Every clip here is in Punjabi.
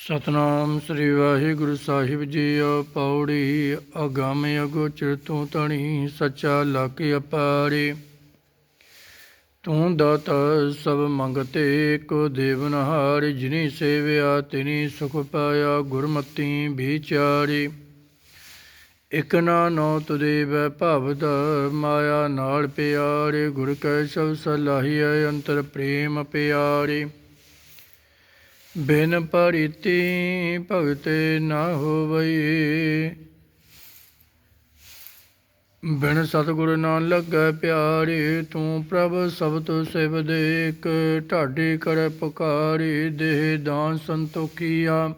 ਸਤਨਾਮ ਸ੍ਰੀ ਵਾਹਿਗੁਰੂ ਸਾਹਿਬ ਜੀ ਪੌੜੀ ਅਗੰਮ ਅਗੋਚਰ ਤੂੰ ਤਣੀ ਸੱਚਾ ਲੱਕ ਅਪਾਰੇ। ਤੂੰ ਦਾਤਾ ਸਭ ਮੰਗਤੇ ਕੋ ਦੇਵਨਹਾਰ ਜਿਨੀ ਸੇਵਿਆ ਤਿਨੀ ਸੁਖ ਪਾਇਆ, ਗੁਰਮਤੀ ਵਿਚਾਰੀ। ਇਕ ਨਾ ਨੋ ਤੁਦੇ ਵੈ ਭਵਦ ਮਾਇਆ ਨਾਲ ਪਿਆਰੇ, ਗੁਰ ਕੈ ਸਭ ਸਲਾਹੀਐ ਅੰਤਰ ਪ੍ਰੇਮ ਪਿਆਰੇ। ਬਿਨ ਪਰਿਤੀ ਭਗਤੇ ਨਾ ਹੋਵਈ। ਬਿਨ ਸਤਿਗੁਰ ਨਾਮ ਲੱਗੈ ਪਿਆਰੇ, ਤੂੰ ਪ੍ਰਭ ਸਭ ਤੋਂ ਸਿਵ ਦੇਖ। ਢਾਡੀ ਕਰ ਪੁਕਾਰੀ, ਦੇਹ ਦਾਨ ਸੰਤੋਖੀਆ।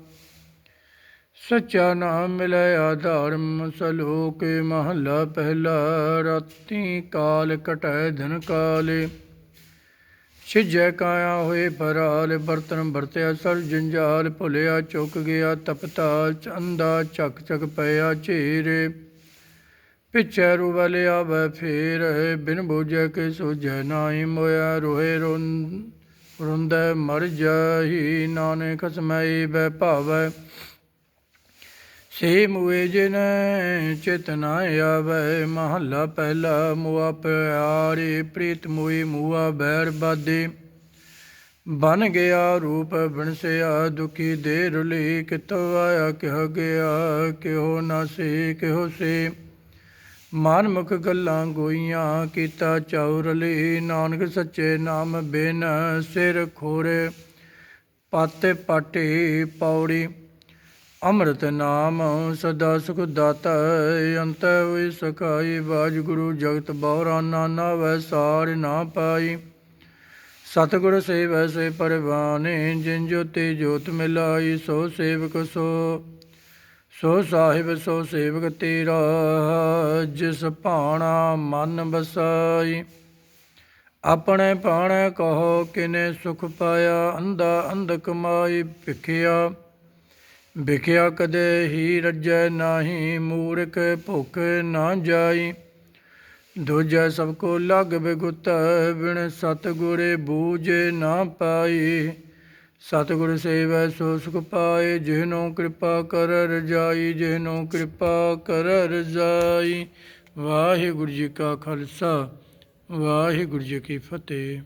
ਸੱਚਾ ਨਾਮ ਮਿਲੈ ਆਧਾਰ ਸਲੋਕ, ਮਹੱਲਾ ਪਹਿਲਾ, ਰਾਤੀ ਕਾਲ ਕਟੈ ਦਿਨ ਕਾਲੇ। ਛਿਜੈ ਕਾਇਆ ਹੋਏ ਪਰਾਲ ਬਰਤਨ ਵਰਤਿਆ, ਸਰ ਜੰਜਾਲ ਭੁਲਿਆ, ਚੁੱਕ ਗਿਆ ਤਪਤਾ ਚੰਦਾ ਚੱਕ ਚੱਕ ਪਿਆ ਝੇਰੇ ਪਿਛੈ ਰੁਵਲ ਵੈ ਫੇਰ, ਬਿਨ ਬੋਝੈ ਕੇ ਸੋਝੈ ਨਾਹੀ ਮੋਇਆ, ਰੋਏ ਰੁੰ, ਰੁੰਦੈ ਮਰ ਜਾਹੀ, ਨਾਨਕ ਖਸਮੈ ਵੈ ਭਾਵੈ। ਸੇ ਮੁਏ ਜਿਨ ਚੇਤਨਾ ਆਵੈ, ਮਹੱਲਾ ਪਹਿਲਾ ਮੁਆ ਪਿਆਰੇ, ਪ੍ਰੀਤ ਮੁਈ ਮੁਆ ਬੈਰ ਬਾਦੇ ਬਨ ਗਿਆ ਰੂਪ ਬਣਸਿਆ ਦੁਖੀ ਦੇ ਰੁਲੀ ਕਿਤੋ ਆਇਆ ਕਿਹ ਗਿਆ, ਕਿਹੋ ਨਾ ਸੇ, ਕਿਹੋ ਸੇ। ਮਨ ਮੁਖ ਗੱਲਾਂ ਗੋਈਆਂ, ਕੀਤਾ ਚੌਰਲੀ ਨਾਨਕ ਸੱਚੇ ਨਾਮ ਬਿਨ ਸਿਰ ਖੋਰੇ, ਪਾਤੇ ਪਾਟੇ ਪੌੜੀ। ਅੰਮ੍ਰਿਤ ਨਾਮ ਸਦਾ ਸੁਖ ਦਾਤਾ ਅੰਤ ਹੋਈ ਸਖਾਈ ਬਾਜ ਜਗਤ ਬਉਰਾ ਨਾਨਾ ਵੈ ਸਾਰ ਨਾ ਪਾਈ। ਸਤਿਗੁਰ ਸੇਵੈ ਸੇ ਪਰਵਾਨੇ, ਜਿਨ ਜੋਤੀ ਜੋਤ ਮਿਲਾਈ, ਸੋ ਸੇਵਕ ਸੋ ਸੋ ਸਾਹਿਬ, ਸੋ ਸੇਵਕ ਤੇਰਾ, ਜਿਸ ਭਾਣਾ ਮਨ ਬਸਾਈ ਆਪਣੇ ਪਾਣੇ ਕਹੋ, ਕਿਨੇ ਸੁਖ ਪਾਇਆ, ਅੰਧਾ ਅੰਧ ਕਮਾਈ, ਭਿਖਿਆ। ਵਿਖਿਆ ਕਦੇ ਹੀ ਰੱਜੈ ਨਾਹੀ, ਮੂਰਖ ਭੁੱਖ ਨਾ ਜਾਈ। ਦੂਜੈ ਸਭ ਕੋ ਲਗ ਬਿਗੁਤ, ਬਿਨ ਸਤਗੁਰੇ ਬੂਝੇ ਨਾ ਪਾਈ। ਸਤਿਗੁਰ ਸੇਵੈ ਸੋ ਸੁਖ ਪਾਏ, ਜਿਹਨੋ ਕਿਰਪਾ ਕਰ ਰਜਾਈ ਜਿਹਨੋ ਕਿਰਪਾ ਕਰ ਰਜਾਈ ਵਾਹਿਗੁਰੂ ਜੀ ਕਾ ਖਾਲਸਾ, ਵਾਹਿਗੁਰੂ ਜੀ ਕੀ ਫਤਿਹ।